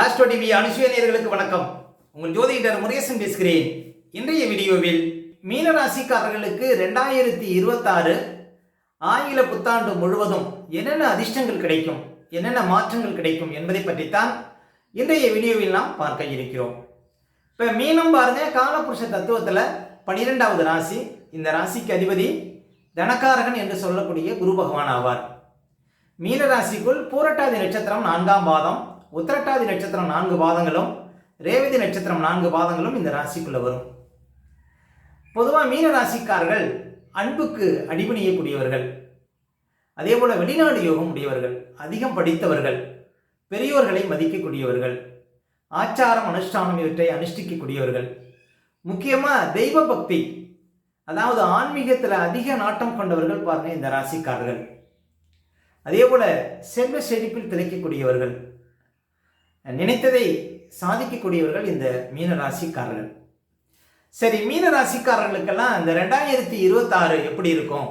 Astro TV அனுசுவேனியர்களுக்கு வணக்கம். உங்கள் ஜோதிடர் முருகேசன் பேசுகிறேன். இன்றைய வீடியோவில் மீனராசிக்காரர்களுக்கு ரெண்டாயிரத்தி இருபத்தாறு ஆங்கில புத்தாண்டு முழுவதும் என்னென்ன அதிர்ஷ்டங்கள் கிடைக்கும் என்னென்ன மாற்றங்கள் கிடைக்கும் என்பதை பற்றித்தான் இன்றைய வீடியோவில் நாம் பார்க்க இருக்கிறோம். இப்போ மீனம் பாருங்க காலபுருஷ தத்துவத்தில் பனிரெண்டாவது ராசி. இந்த ராசிக்கு அதிபதி தனக்காரகன் என்று சொல்லக்கூடிய குரு பகவான் ஆவார். மீனராசிக்குள் பூரட்டாதி நட்சத்திரம் நான்காம் பாதம் உத்திரட்டாதி நட்சத்திரம் நான்கு பாதங்களும் ரேவதி நட்சத்திரம் நான்கு பாதங்களும் இந்த ராசிக்குள்ள வரும். பொதுவாக மீன ராசிக்காரர்கள் அன்புக்கு அடிபணியக்கூடியவர்கள். அதே போல் வெளிநாடு யோகம் உடையவர்கள் அதிகம் படித்தவர்கள் பெரியோர்களை மதிக்கக்கூடியவர்கள் ஆச்சாரம் அனுஷ்டானம் இவற்றை அனுஷ்டிக்கக்கூடியவர்கள். முக்கியமாக தெய்வ பக்தி அதாவது ஆன்மீகத்தில் அதிக நாட்டம் கொண்டவர்கள் பாருங்கள் இந்த ராசிக்காரர்கள். அதே போல் செல்வ செழிப்பில் திளைக்கக்கூடியவர்கள் நினைத்ததை சாதிக்கக்கூடியவர்கள் இந்த மீன ராசிக்காரர்கள் சரி மீன ராசிக்காரர்களுக்கெல்லாம் இந்த ரெண்டாயிரத்தி இருபத்தாறு எப்படி இருக்கும்?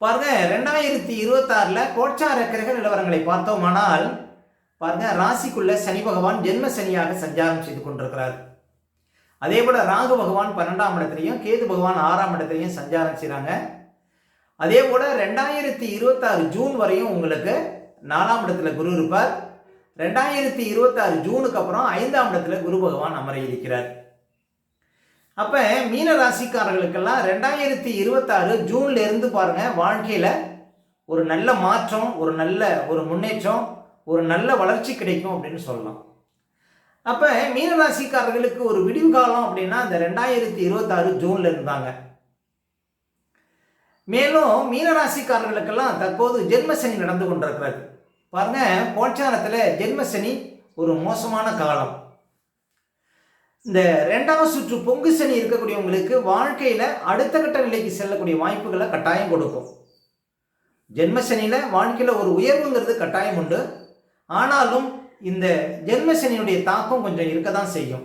பாருங்க ரெண்டாயிரத்தி இருபத்தாறில் கோட்சார கிரக நிலவரங்களை பார்த்தோமானால் பாருங்க ராசிக்குள்ள சனி பகவான் ஜென்ம சனியாக சஞ்சாரம் செய்து கொண்டிருக்கிறார். அதே போல ராகு பகவான் பன்னெண்டாம் இடத்துலையும் கேது பகவான் ஆறாம் இடத்துலையும் சஞ்சாரம் செய்கிறாங்க அதே போல ரெண்டாயிரத்தி இருபத்தாறு ஜூன் வரையும் உங்களுக்கு நாலாம் இடத்துல குரு இருப்பார். ரெண்டாயிரத்தி இருபத்தாறு ஜூனுக்கு அப்புறம் ஐந்தாம் இடத்துல குரு பகவான் அமர இருக்கிறார் அப்போ மீன ராசிக்காரர்களுக்கெல்லாம் ரெண்டாயிரத்தி இருபத்தாறு ஜூன்ல இருந்து பாருங்க வாழ்க்கையில் ஒரு நல்ல மாற்றம் ஒரு நல்ல ஒரு முன்னேற்றம் ஒரு நல்ல வளர்ச்சி கிடைக்கும் அப்படின்னு சொல்லலாம். அப்போ மீன ராசிக்காரர்களுக்கு ஒரு விடிவு காலம் அப்படின்னா அந்த ரெண்டாயிரத்தி இருபத்தாறு ஜூன்ல இருந்தாங்க. மேலும் மீனராசிக்காரர்களுக்கெல்லாம் தற்போது ஜென்மசனி நடந்து கொண்டிருக்கிறது. பாருங்க கோட்சாரத்தில் ஜென்மசனி ஒரு மோசமான காலம். இந்த ரெண்டாவது சுற்று பொங்கு சனி இருக்கக்கூடியவங்களுக்கு வாழ்க்கையில் அடுத்த கட்ட நிலைக்கு செல்லக்கூடிய வாய்ப்புகளை கட்டாயம் கொடுக்கும். ஜென்மசனியில் வாழ்க்கையில் ஒரு உயர்வுங்கிறது கட்டாயம் உண்டு. ஆனாலும் இந்த ஜென்மசனியுடைய தாக்கம் கொஞ்சம் இருக்க தான் செய்யும்.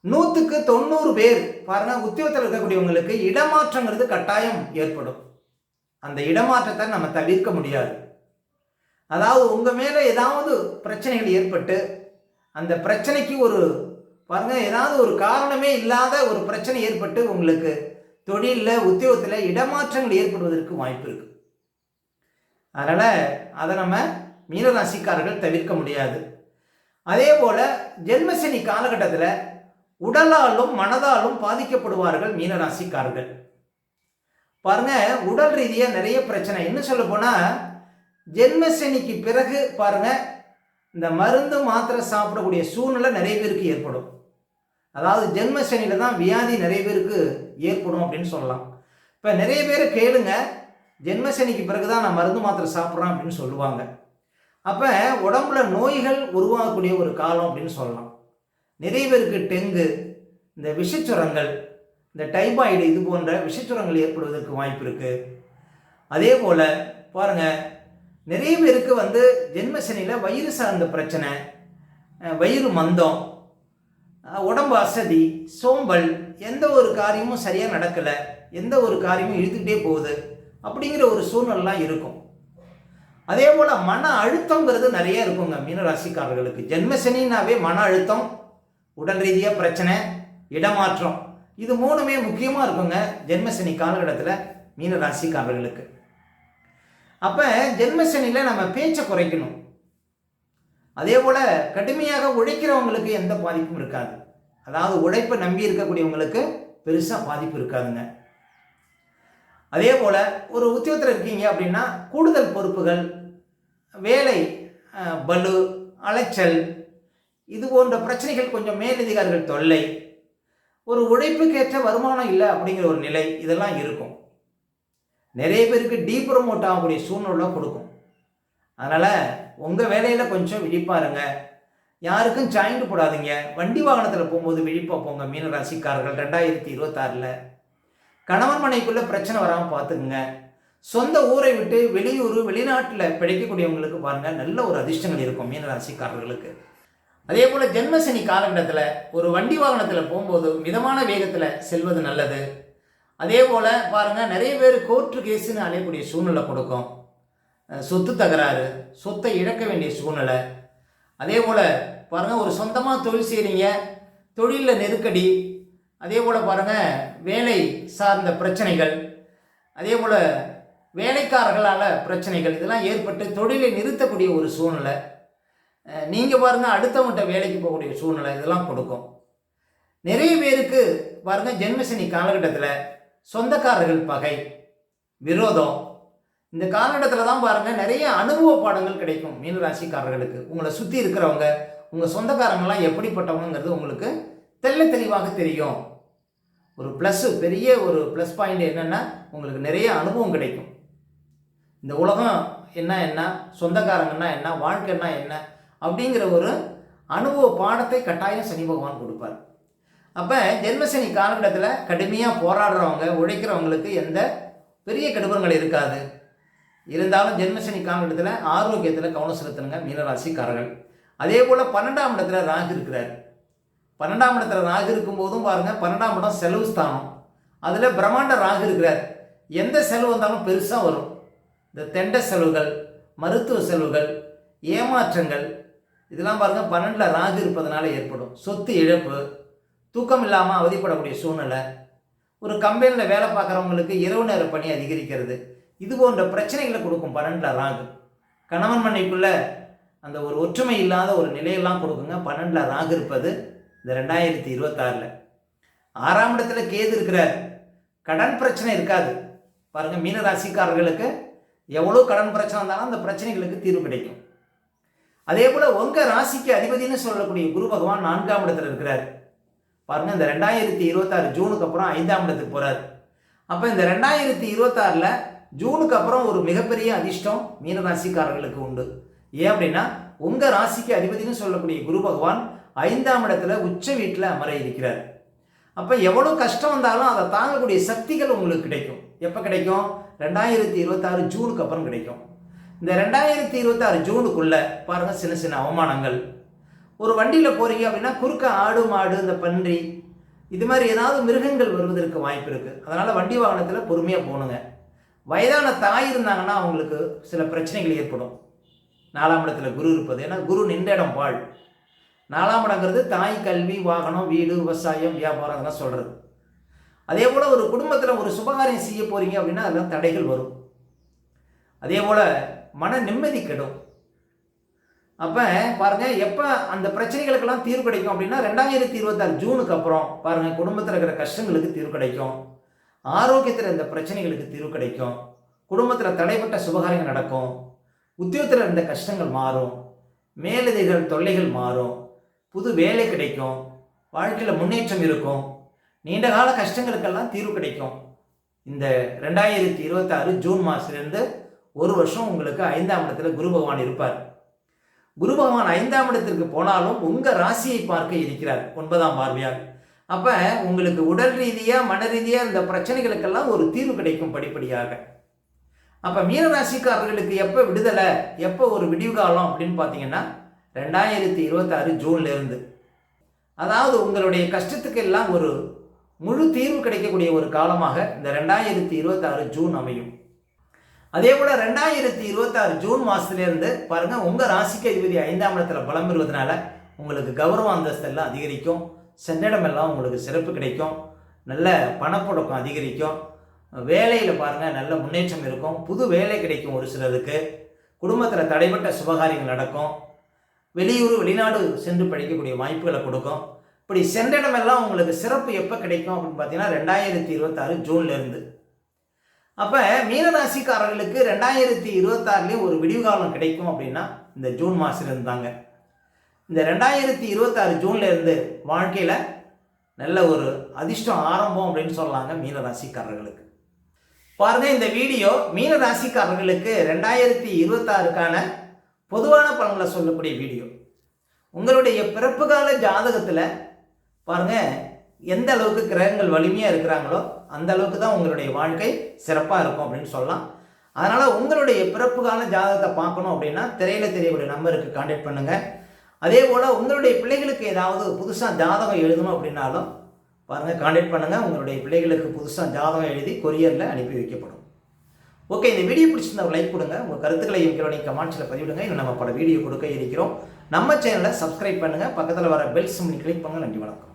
நூற்றுக்கு தொண்ணூறு பேர் பாருங்கள் உத்தியோகத்தில் இருக்கக்கூடியவங்களுக்கு இடமாற்றங்கிறது கட்டாயம் ஏற்படும். அந்த இடமாற்றத்தை நம்ம தவிர்க்க முடியாது. அதாவது உங்கள் மேலே ஏதாவது பிரச்சனைகள் ஏற்பட்டு அந்த பிரச்சனைக்கு ஒரு பாருங்க ஏதாவது ஒரு காரணமே இல்லாத ஒரு பிரச்சனை ஏற்பட்டு உங்களுக்கு தொழிலில் உத்தியோகத்தில் இடமாற்றங்கள் ஏற்படுவதற்கு வாய்ப்பு இருக்கு. அதனால் அதை நம்ம மீனராசிக்காரர்கள் தவிர்க்க முடியாது. அதே போல் ஜென்மசனி காலகட்டத்தில் உடலாலும் மனதாலும் பாதிக்கப்படுவார்கள் மீனராசிக்காரர்கள். பாருங்க உடல் ரீதியாக நிறைய பிரச்சனை. என்ன சொல்ல போனால் ஜென்மசனிக்கு பிறகு பாருங்க இந்த மருந்து மாத்திரை சாப்பிடக்கூடிய சூழ்நிலை நிறைய பேருக்கு ஏற்படும். அதாவது ஜென்மசனியில் தான் வியாதி நிறைய பேருக்கு ஏற்படும் அப்படின்னு சொல்லலாம். இப்போ நிறைய பேர் கேளுங்க ஜென்மசனிக்கு பிறகு தான் நான் மருந்து மாத்திரை சாப்பிட்றேன் அப்படின்னு சொல்லுவாங்க. அப்போ உடம்புல நோய்கள் உருவாகக்கூடிய ஒரு காலம் அப்படின்னு சொல்லலாம். நிறைய பேருக்கு டெங்கு இந்த விஷச்சுரங்கள் இந்த டைபாய்டு இது போன்ற விஷச்சுரங்கள் ஏற்படுவதற்கு வாய்ப்பு இருக்குது அதே போல் பாருங்கள் நிறைய பேருக்கு வந்து ஜென்மசனியில் வயிறு சார்ந்த பிரச்சனை வயிறு மந்தம் உடம்பு அசதி சோம்பல் எந்த ஒரு காரியமும் சரியாக நடக்கலை எந்த ஒரு காரியமும் இழுத்துக்கிட்டே போகுது அப்படிங்கிற ஒரு சூழ்நிலாம் இருக்கும். அதே போல் மன அழுத்தங்கிறது நிறைய இருக்குங்க மீனராசிக்காரர்களுக்கு. ஜென்மசனின்னாவே மன அழுத்தம் உடல் ரீதியாக பிரச்சனை இடமாற்றம். இது மூணுமே முக்கியமாக இருக்குங்க ஜென்மசனி காலகட்டத்தில் மீனராசிக்காரர்களுக்கு. அப்போ ஜென்மசனியில் நம்ம பேச்சை குறைக்கணும். அதே போல் கடுமையாக உழைக்கிறவங்களுக்கு எந்த பாதிப்பும் இருக்காது. அதாவது உழைப்பை நம்பி இருக்கக்கூடியவங்களுக்கு பெருசாக பாதிப்பு இருக்காதுங்க. அதே போல் ஒரு உத்தியோகத்தில் இருக்கீங்க அப்படின்னா கூடுதல் பொறுப்புகள் வேலை பலு அலைச்சல் இது போன்ற பிரச்சனைகள் கொஞ்சம் மேலதிகாரிகள் தொல்லை ஒரு உழைப்புக்கேற்ற வருமானம் இல்லை அப்படிங்கிற ஒரு நிலை இதெல்லாம் இருக்கும். நிறைய பேருக்கு டீ ப்ரமோட் ஆகக்கூடிய சூழ்நிலை கொடுக்கும். அதனால் உங்கள் வேலையில் கொஞ்சம் விழிப்பாருங்க யாருக்கும் ஜாயிண்ட் போடாதீங்க. வண்டி வாகனத்தில் போகும்போது விழிப்பாக போங்க. மீன ராசிக்காரர்கள் ரெண்டாயிரத்தி இருபத்தாறில். கணவன் மனைக்குள்ளே பிரச்சனை வராமல் பார்த்துக்குங்க சொந்த ஊரை விட்டு வெளியூர் வெளிநாட்டில் பிழைக்கக்கூடியவங்களுக்கு பாருங்கள் நல்ல ஒரு அதிர்ஷ்டங்கள் இருக்கும் மீன ராசிக்காரர்களுக்கு அதே போல் ஜென்மசனி காலகட்டத்தில் ஒரு வண்டி வாகனத்தில் போகும்போது மிதமான வேகத்தில் செல்வது நல்லது. அதே போல் பாருங்கள் நிறைய பேர் கோர்ட்டு கேஸுன்னு அலையக்கூடிய சூழ்நிலை கொடுக்கும். சொத்து தகராறு சொத்தை இழக்க வேண்டிய சூழ்நிலை. அதே போல் பாருங்கள் ஒரு சொந்தமாக தொழில் செய்கிறீங்க தொழிலில் நெருக்கடி அதே போல் பாருங்கள் வேலை சார்ந்த பிரச்சனைகள் அதே போல் வேலைக்காரர்களால் பிரச்சனைகள் இதெல்லாம் ஏற்பட்டு தொழிலை நிறுத்தக்கூடிய ஒரு சூழ்நிலை. நீங்கள் பாருங்கள் அடுத்தவங்கள்ட்ட வேலைக்கு போகக்கூடிய சூழ்நிலை இதெல்லாம் கொடுக்கும். நிறைய பேருக்கு பாருங்கள் ஜென்மசனி காலகட்டத்தில் சொந்தக்காரர்கள் பகை விரோதம். இந்த காலகட்டத்தில் தான் பாருங்கள் நிறைய அனுபவ பாடங்கள் கிடைக்கும் மீன ராசிக்காரர்களுக்கு. உங்களை சுற்றி இருக்கிறவங்க உங்கள் சொந்தக்காரங்களாம் எப்படிப்பட்டவங்கிறது உங்களுக்கு தெல்ல தெளிவாக தெரியும். ஒரு ப்ளஸ்ஸு பெரிய ஒரு ப்ளஸ் பாயிண்ட் என்னென்னா உங்களுக்கு நிறைய அனுபவம் கிடைக்கும். இந்த உலகம் என்ன என்ன சொந்தக்காரங்கன்னா என்ன வாழ்க்கைன்னா என்ன அப்படிங்கிற ஒரு அனுபவ பாடத்தை கட்டாயம் சனி பகவான் கொடுப்பார். அப்போ ஜென்மசனி காலகட்டத்தில் கடுமையாக போராடுறவங்க உழைக்கிறவங்களுக்கு எந்த பெரிய கடுபங்கள் இருக்காது. இருந்தாலும் ஜென்மசனி காலகட்டத்தில் ஆரோக்கியத்தில் கவனம் செலுத்தணுங்க மீனராசிக்காரர்கள். அதே போல் பன்னெண்டாம் இடத்துல ராகு இருக்கிறார். பன்னெண்டாம் இடத்துல ராகு இருக்கும்போதும் பாருங்கள் பன்னெண்டாம் இடம் செலவு ஸ்தானம். அதில் பிரம்மாண்ட ராகு இருக்கிறார். எந்த செலவு வந்தாலும் பெருசாக வரும். இந்த தெண்ட செலவுகள் மருத்துவ செலவுகள் ஏமாற்றங்கள் இதெல்லாம் பாருங்கள் பன்னெண்டில் ராகு இருப்பதனால ஏற்படும். சொத்து இழப்பு தூக்கம் இல்லாமல் அவதிப்படக்கூடிய சூழ்நிலை ஒரு கம்பெனியில் வேலை பார்க்குறவங்களுக்கு இரவு நேர பணி அதிகரிக்கிறது இது போன்ற பிரச்சனைகளை கொடுக்கும் பன்னெண்டில் ராகு கணவன் மனைக்குள்ள அந்த ஒரு ஒற்றுமை இல்லாத ஒரு நிலையெல்லாம் கொடுக்குங்க. பன்னெண்டில் ராகு இருப்பது இந்த ரெண்டாயிரத்தி இருபத்தாறில். ஆறாம் இடத்துல கேது இருக்கிறார் கடன் பிரச்சனை இருக்காது. பாருங்கள் மீன ராசிக்காரர்களுக்கு எவ்வளோ கடன் பிரச்சனை இருந்தாலும் அந்த பிரச்சனைகளுக்கு தீர்வு கிடைக்கும். அதே போல் உங்கள் ராசிக்கு அதிபதினு சொல்லக்கூடிய குரு பகவான் நான்காம் இடத்துல இருக்கிறார். பாருங்க இந்த ரெண்டாயிரத்தி இருபத்தாறு ஜூனுக்கு அப்புறம் ஐந்தாம் இடத்துக்கு போகிறார் அப்போ இந்த ரெண்டாயிரத்தி இருபத்தாறில் ஜூனுக்கு அப்புறம் ஒரு மிகப்பெரிய அதிர்ஷ்டம் மீனராசிக்காரர்களுக்கு உண்டு. ஏன் அப்படின்னா உங்கள் ராசிக்கு அதிபதினு சொல்லக்கூடிய குரு பகவான் ஐந்தாம் இடத்துல உச்ச வீட்டில் அமர இருக்கிறார். அப்போ எவ்வளோ கஷ்டம் வந்தாலும் அதை தாங்கக்கூடிய சக்திகள் உங்களுக்கு கிடைக்கும். எப்போ கிடைக்கும்? ரெண்டாயிரத்தி இருபத்தாறு ஜூனுக்கு அப்புறம் கிடைக்கும். இந்த ரெண்டாயிரத்தி இருபத்தாறு ஜூனுக்குள்ள பாருங்கள் சின்ன சின்ன அவமானங்கள் ஒரு வண்டியில் போகிறீங்க அப்படின்னா குறுக்க ஆடு மாடு இந்த பன்றி இது மாதிரி ஏதாவது மிருகங்கள் வருவதற்கு வாய்ப்பு இருக்குது அதனால் வண்டி வாகனத்தில் பொறுமையாக போகணுங்க வயதான தாய் இருந்தாங்கன்னா அவங்களுக்கு சில பிரச்சனைகள் ஏற்படும். நாலாம் இடத்துல குரு இருப்பது. ஏன்னா குரு நின்ற இடம் வாழ். நாலாம் இடங்கிறது தாய் கல்வி வாகனம் வீடு விவசாயம் வியாபாரம் அதெல்லாம் சொல்கிறது அதே போல் ஒரு குடும்பத்தில் ஒரு சுபகாரியம் செய்ய போகிறீங்க அப்படின்னா அதெல்லாம் தடைகள் வரும். அதே போல் மன நிம்மதி கெடும். அப்போ பாருங்கள் எப்போ அந்த பிரச்சனைகளுக்கெல்லாம் தீர்வு கிடைக்கும் அப்படின்னா ரெண்டாயிரத்தி இருபத்தாறு ஜூனுக்கு அப்புறம் பாருங்கள் குடும்பத்தில் இருக்கிற கஷ்டங்களுக்கு தீர்வு கிடைக்கும். ஆரோக்கியத்தில் இருந்த பிரச்சனைகளுக்கு தீர்வு கிடைக்கும். குடும்பத்தில் தடைப்பட்ட சுபகாரியங்கள் நடக்கும். உத்தியோகத்தில் இருந்த கஷ்டங்கள் மாறும். மேலதிகள் தொல்லைகள் மாறும். புது வேலை கிடைக்கும். வாழ்க்கையில் முன்னேற்றம் இருக்கும். நீண்ட கால கஷ்டங்களுக்கெல்லாம் தீர்வு கிடைக்கும். இந்த ரெண்டாயிரத்தி இருபத்தாறு ஜூன் மாதத்துலேருந்து ஒரு வருஷம் உங்களுக்கு ஐந்தாம் இடத்துல குரு பகவான் இருப்பார். குரு பகவான் ஐந்தாம் இடத்திற்கு போனாலும் உங்கள் ராசியை பார்க்க இருக்கிறார். ஒன்பதாம் பார்வையால். அப்போ உங்களுக்கு உடல் ரீதியாக மன ரீதியாக இந்த பிரச்சனைகளுக்கெல்லாம் ஒரு தீர்வு கிடைக்கும் படிப்படியாக. அப்போ மீனராசிக்காரர்களுக்கு எப்போ விடுதலை எப்போ ஒரு விடிவு காலம் அப்படின்னு பார்த்தீங்கன்னா ரெண்டாயிரத்தி இருபத்தாறு ஜூன்லேருந்து அதாவது உங்களுடைய கஷ்டத்துக்கு எல்லாம் ஒரு முழு தீர்வு கிடைக்கக்கூடிய ஒரு காலமாக இந்த ரெண்டாயிரத்தி இருபத்தாறு ஜூன் அமையும். அதே போல் ரெண்டாயிரத்தி இருபத்தாறு ஜூன் மாதத்துலேருந்து பாருங்க உங்கள் ராசிக்கு அதிபதி ஐந்தாம் இடத்துல பலம் பெறுவதனால உங்களுக்கு கௌரவ அந்தஸ்து எல்லாம் அதிகரிக்கும். சென்னிடமெல்லாம் உங்களுக்கு சிறப்பு கிடைக்கும். நல்ல பணப்புழக்கம் அதிகரிக்கும். வேலையில் பாருங்கள் நல்ல முன்னேற்றம் இருக்கும். புது வேலை கிடைக்கும் ஒரு சிலருக்கு. குடும்பத்தில் தடைப்பட்ட சுபகாரியங்கள் நடக்கும். வெளியூர் வெளிநாடு சென்று படிக்கக்கூடிய வாய்ப்புகளை கொடுக்கும். இப்படி சென்ற இடமெல்லாம் உங்களுக்கு சிறப்பு எப்போ கிடைக்கும் அப்படின்னு பார்த்தீங்கன்னா ரெண்டாயிரத்தி இருபத்தாறு ஜூன்லேருந்து அப்போ மீனராசிக்காரர்களுக்கு ரெண்டாயிரத்தி இருபத்தாறுலேயும் ஒரு விடிவு காலம் கிடைக்கும் அப்படின்னா இந்த ஜூன் மாதம் இருந்தாங்க. இந்த ரெண்டாயிரத்தி இருபத்தாறு ஜூன்லேருந்து வாழ்க்கையில் நல்ல ஒரு அதிர்ஷ்டம் ஆரம்பம் அப்படின்னு சொல்லலாங்க மீனராசிக்காரர்களுக்கு. பாருங்க இந்த வீடியோ மீனராசிக்காரர்களுக்கு ரெண்டாயிரத்தி இருபத்தாறுக்கான பொதுவான பலன்களை சொல்லக்கூடிய வீடியோ. உங்களுடைய பிறப்பு கால ஜாதகத்தில் பாருங்க எந்த அளவுக்கு கிரகங்கள் வலிமையாக இருக்கிறாங்களோ அந்த அளவுக்கு தான் உங்களுடைய வாழ்க்கை சிறப்பாக இருக்கும் அப்படின்னு சொல்லலாம். அதனால் உங்களுடைய பிறப்பு கால ஜாதகத்தை பார்க்கணும் அப்படின்னா திரையில் தெரியக்கூடிய நம்பருக்கு காண்டாக்ட் பண்ணுங்கள் அதே போல் உங்களுடைய பிள்ளைகளுக்கு ஏதாவது புதுசாக ஜாதகம் எழுதணும் அப்படின்னாலும் பாருங்கள் காண்டாக்ட் பண்ணுங்கள் உங்களுடைய பிள்ளைகளுக்கு புதுசாக ஜாதகம் எழுதி கொரியரில் அனுப்பி வைக்கப்படும். ஓகே இந்த வீடியோ பிடிச்சிருந்தா லைக் கொடுங்க. உங்கள் கருத்துக்களை எங்களோட கமெண்ட்ஸில் பதிவிடுங்க. இன்னும் நம்ம பல வீடியோ கொடுக்க இருக்கிறோம். நம்ம சேனலை சப்ஸ்கிரைப் பண்ணுங்கள் பக்கத்தில் வர பெல் சிம்னி கிளிக் பண்ணுங்கள் நன்றி வணக்கம்.